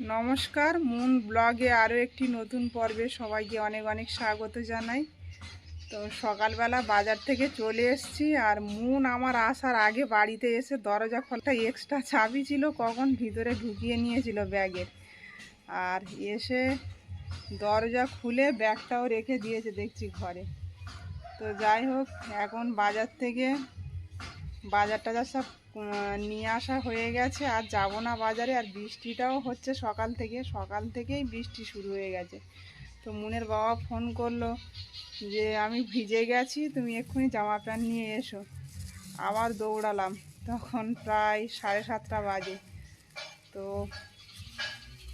নমস্কার, মুন ব্লগে আরও একটি নতুন পর্বে সবাইকে অনেক অনেক স্বাগত জানাই। তো সকালবেলা বাজার থেকে চলে এসেছি আর মুন আমার আসার আগে বাড়িতে এসে দরজা খোলটা এক্সট্রা চাবি ছিল, কখন ভিতরে ঢুকিয়ে নিয়েছিল ব্যাগের আর এসে দরজা খুলে ব্যাগটাও রেখে দিয়েছে দেখছি ঘরে। তো যাই হোক, এখন বাজার থেকে বাজার টাজার সব নিয়ে আসা হয়ে গেছে। আর যাব না বাজারে, আর বৃষ্টিটাও হচ্ছে সকাল থেকে, সকাল থেকেই বৃষ্টি শুরু হয়ে গেছে। তো মুনের বাবা ফোন করল যে, আমি ভিজে গেছি, তুমি এক্ষুনি জামা প্যান্ট নিয়ে এসো। আবার দৌড়ালাম। তখন প্রায় সাড়ে সাতটা বাজে। তো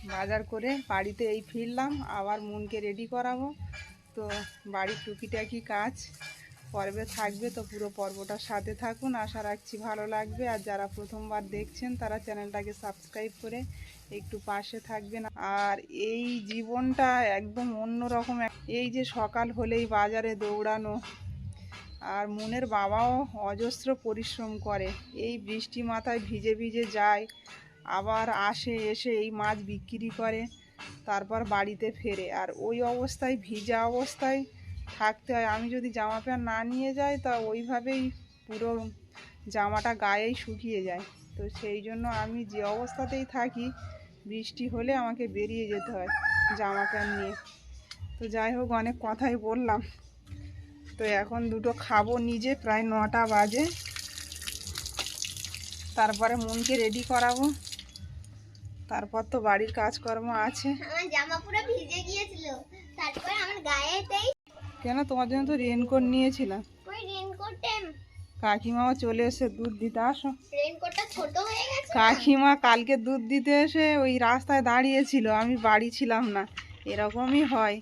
বাজার করে বাড়িতে এই ফিরলাম, আবার মুনকে রেডি করাবো। তো বাড়ির টুকিটাকি কাজ। পর্বে থাকবে তো পুরো পর্বটার সাথে থাকুন। আশা রাখছি ভালো লাগবে। আর যারা প্রথমবার দেখছেন, তারা চ্যানেলটাকে সাবস্ক্রাইব করে একটু পাশে থাকবেন। আর এই জীবনটা একদম অন্যরকম। এই যে সকাল হলেই বাজারে দৌড়ানো, আর মনের বাবাও অজস্র পরিশ্রম করে। এই বৃষ্টি মাথায় ভিজে ভিজে যায়, আবার আসে, এসে এই মাছ বিক্রি করে, তারপর বাড়িতে ফেরে। আর ওই অবস্থায়, ভিজা অবস্থায় থাকতে হয়। আমি যদি জামা প্যান্ট না নিয়ে যাই, তা ওইভাবেই পুরো জামাটা গায়েই শুকিয়ে যায়। তো সেই জন্য আমি যে অবস্থাতেই থাকি, বৃষ্টি হলে আমাকে বেরিয়ে যেতে হয় জামা প্যান্ট নিয়ে। তো যাই হোক, অনেক কথাই বললাম। তো এখন দুটো খাব নিজে, প্রায় নটা বাজে। তারপরে মনকে রেডি করাবো। তারপর তো বাড়ির কাজকর্ম আছে। আমার জামা পুরো ভিজে গিয়েছিল। তারপর আমার গায়েতেই কেন তোমার জন্য তো রেনকোট নিয়েছিলাম? ওই রেনকোটে কাকিমাও চলে এসে দুধ দিতে আসো। রেনকোটটা ছোট হয়ে গেছে। কাকিমা কালকে দুধ দিতে এসে ওই রাস্তায় দাঁড়িয়েছিল আমি বাড়ি ছিলাম না। এরকমই হয়।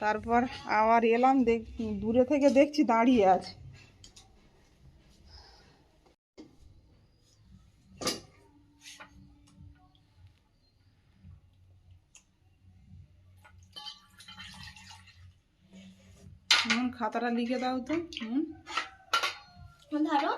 তারপর আবার এলাম দেখ দূরে থেকে দেখছি দাঁড়িয়ে আছে। খাতাটা লিখে দাও তো। ধরো।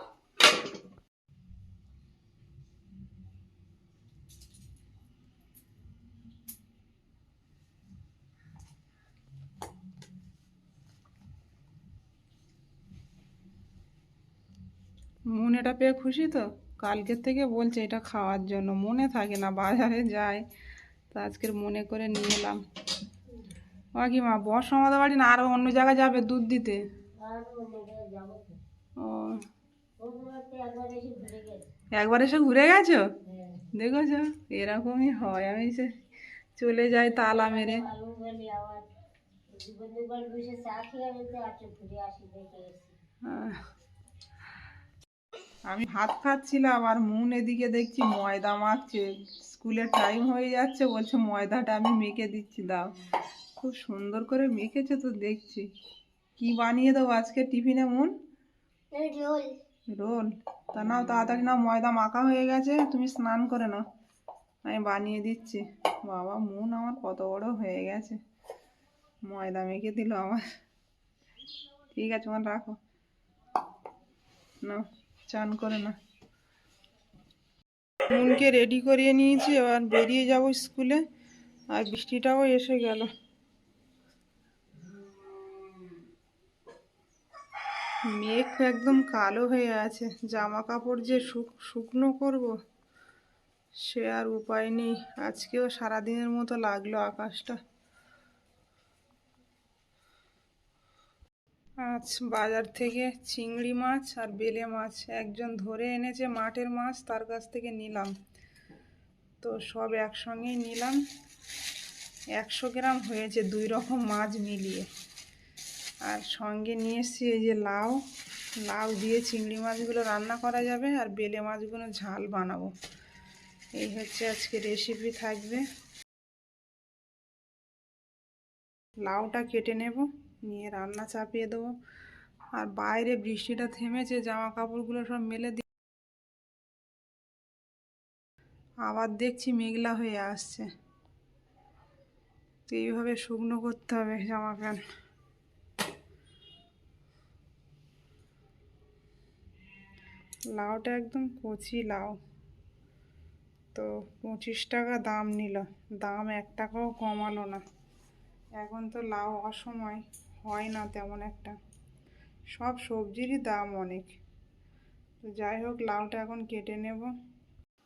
মন এটা পেয়ে খুশি তো? কালকের থেকে বলছে এটা খাওয়ার জন্য। মনে থাকে না বাজারে যায়। তো আজকের মনে করে নিয়ে এলাম। ও কি মা, বর্ষ আমাদের বাড়ি না আরও অন্য জায়গায় যাবে দুধ দিতে? ও। একবার এসে ঘুরে গেছো? দেখেছ? এরকমই হয়, আমি সে চলে যাই তালা মেরে। আমি ভাত খাচ্ছিলাম, আর মুন এদিকে দেখছি ময়দা মাখছে। স্কুলের টাইম হয়ে যাচ্ছে, বলছে ময়দাটা আমি মেখে দিচ্ছি, দাও। খুব সুন্দর করে মেখেছে তো দেখছি। কি বানিয়ে দেবো আজকে টিফিনে মন? রোল। রোল? তা নাও তাড়াতাড়ি নাও ময়দা মাখা হয়ে গেছে তুমি স্নান করে নাও। আমি বানিয়ে দিচ্ছি। বাবা মন আমার কত বড় হয়ে গেছে। ময়দা মেখে দিল আমার। ঠিক আছে তোমার রাখো। না চান করে না মুনকে রেডি করিয়ে নিয়েছি এবার বেরিয়ে যাব স্কুলে আর বৃষ্টিটাও এসে গেল। মেঘ একদম কালো হয়ে আছে। জামা কাপড় যে শুক- শুকনো করব, সে আর উপায় নেই। আজকেও সারাদিনের মতো লাগল আকাশটা। আজ বাজার থেকে চিংড়ি মাছ আর বেলে মাছ। একজন ধরে এনেছে মাঠের মাছ, তার কাছ থেকে নিলাম। তো সব একসঙ্গেই নিলাম। একশো গ্রাম হয়েছে দুই রকম মাছ মিলিয়ে। আর সঙ্গে নিয়ে এসেছি এই যে লাউ। লাউ দিয়ে চিংড়ি মাছগুলো রান্না করা যাবে আর বেলে মাছগুলো ঝাল বানাবো। এই হচ্ছে আজকে রেসিপি থাকবে। লাউটা কেটে নেব, নিয়ে রান্না চাপিয়ে দেবো। আর বাইরে বৃষ্টিটা থেমেছে জামা কাপড়গুলো সব মেলে দি আবার দেখছি মেঘলা হয়ে আসছে। তো এইভাবে শুকনো করতে হবে জামা প্যান্ট। লাউটা একদম কচি লাউ। তো পঁচিশ টাকা দাম নিল। দাম এক টাকাও কমালো না। এখন তো লাউ অসময় হয় না তেমন একটা। সব সবজিরই দাম অনেক। তো যাই হোক, লাউটা এখন কেটে নেব।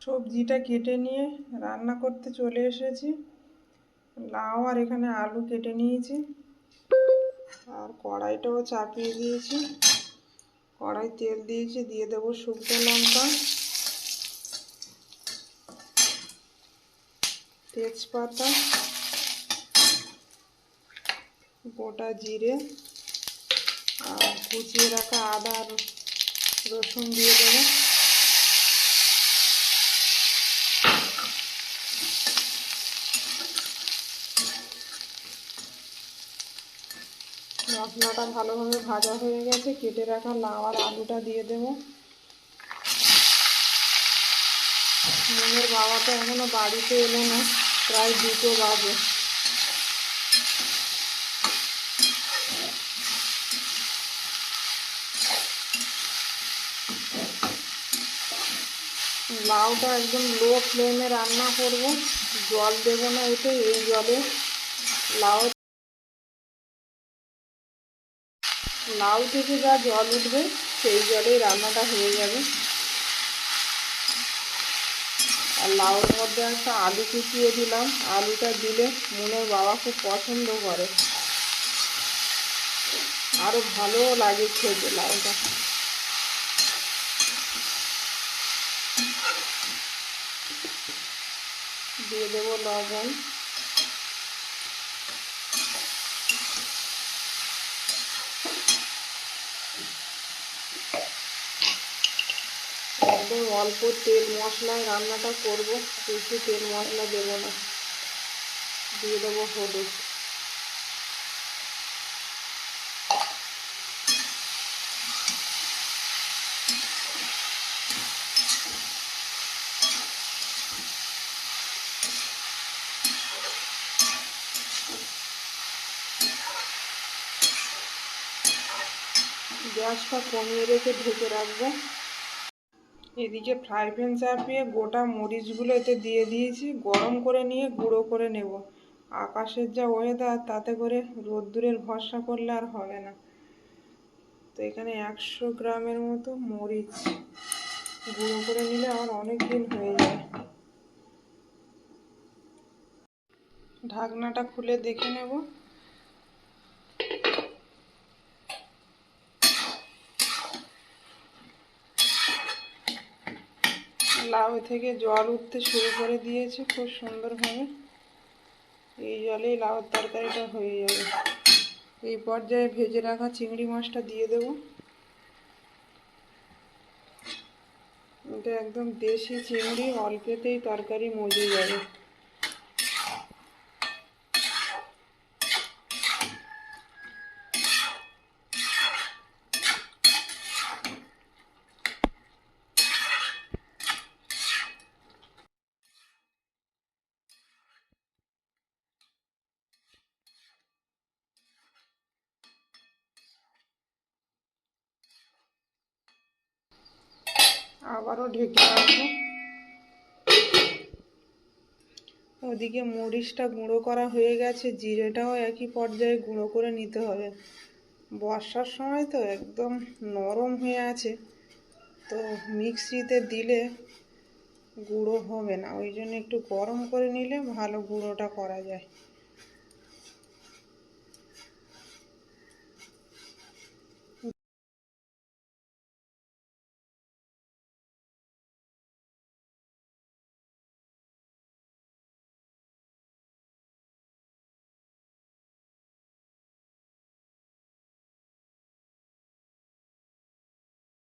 সবজিটা কেটে নিয়ে রান্না করতে চলে এসেছি। লাউ আর এখানে আলু কেটে নিয়েছি। আর কড়াইটাও চাপিয়ে দিয়েছি। কড়াই তেল দিয়েছি দিয়ে দেবো শুকনো লঙ্কা, তেজপাতা, গোটা জিরে আর কুচিয়ে রাখা আদা রসুন দিয়ে দেবো। মশলাটা ভালোভাবে ভাজা হয়ে গেছে, কেটে রাখা লাউ আলুটা দিয়ে দেবো। মনের বাবা তো এখনও বাড়িতে এলো না, প্রায় দুটো বাজে। লাউটা একদম লো ফ্লেমে রান্না করব, জল দেবো না এতে, এই জলে। লাউ লাউ থেকে যা জল উঠবে, সেই জলেই রান্নাটা হয়ে যাবে। আর লাউর মধ্যে একটা আলু কুচিয়ে দিলাম। আলুটা দিলে মনের বাবা খুব পছন্দ করে। আরও ভালোও লাগে খেতে লাউটা। দিয়ে দেবো লবণ। একদম অল্প তেল মশলায় রান্নাটা করব। বেশি তেল মশলা দেবো না। দিয়ে দেবো হলুদ। গ্যাসটা কমিয়ে রেখে ঢেকে রাখব। এদিকে ফ্রাই প্যান চাপিয়ে গোটা মরিচগুলো এতে দিয়ে দিয়েছি, গরম করে নিয়ে গুঁড়ো করে নেব। আকাশের যা ওয়েদার তাতে করে রোদ্দুরের ভরসা করলে আর হবে না। তো এখানে একশো গ্রামের মতো মরিচ গুঁড়ো করে নিলে আমার অনেক দিন হয়ে যায়। ঢাকনাটা খুলে দেখে নেব। লাউ থেকে জল উঠতে শুরু করে দিয়েছে খুব সুন্দরভাবে। এই জলেই লাউর তরকারিটা হয়ে যাবে। এই পর্যায়ে ভেজে রাখা চিংড়ি মাছটা দিয়ে দেব। এটা একদম দেশি চিংড়ি, অল্পেতেই তরকারি মজে যাবে। আবারও ঢেকে রাখব। ওদিকে মরিচটা গুঁড়ো করা হয়ে গেছে, জিরেটাও একই পর্যায়ে গুঁড়ো করে নিতে হবে। বর্ষার সময় তো একদম নরম হয়ে আছে, তো মিক্সিতে দিলে গুঁড়ো হবে না। ওই জন্য একটু গরম করে নিলে ভালো গুঁড়োটা করা যায়।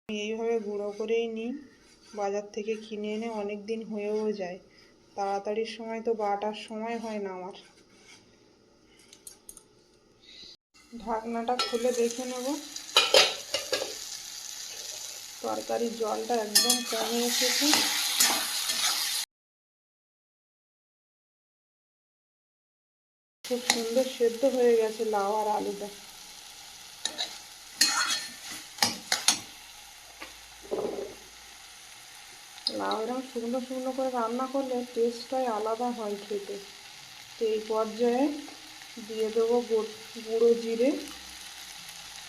এইভাবে গুঁড়ো করেই নিই। বাজার থেকে কিনে এনে অনেক দিন হয়েও যায়। তাড়াতাড়ির সময় তো বাটার সময় হয় না আমার। ঢাকনাটা খুলে দেখে নেব। তরকারির জলটা একদম কমে এসেছে। খুব সুন্দর সেদ্ধ হয়ে গেছে লাউ আর আলুটা। লাউ এরকম শুকনো শুকনো করে রান্না করলে টেস্টটাই আলাদা হয় খেতে। তো এই পর্যায়ে দিয়ে দেবো গুঁড়ো জিরে,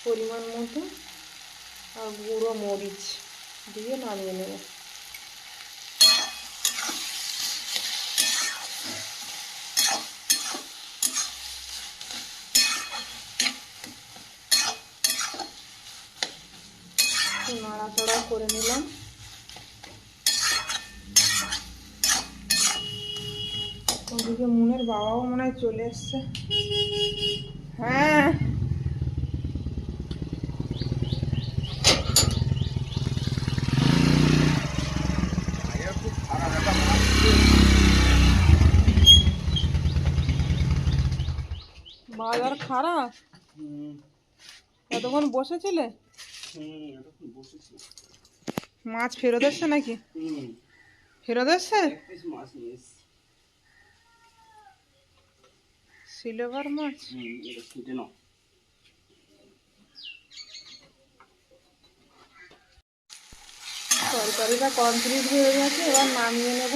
পরিমাণ মতো, আর গুঁড়ো মরিচ দিয়ে নামিয়ে নেব। নাড়াচাড়া করে নিলাম। ওদিকে বাবাও মনে হয় চলে এসছে। হ্যাঁ। বাজার খারাপ? এতক্ষণ বসেছিলে? মাছ ফেরত এসছে নাকি? ফেরত এসছে। সিলভার মাছ তরকারিটা কমপ্লিট হয়ে গেছে এবার নামিয়ে নেব।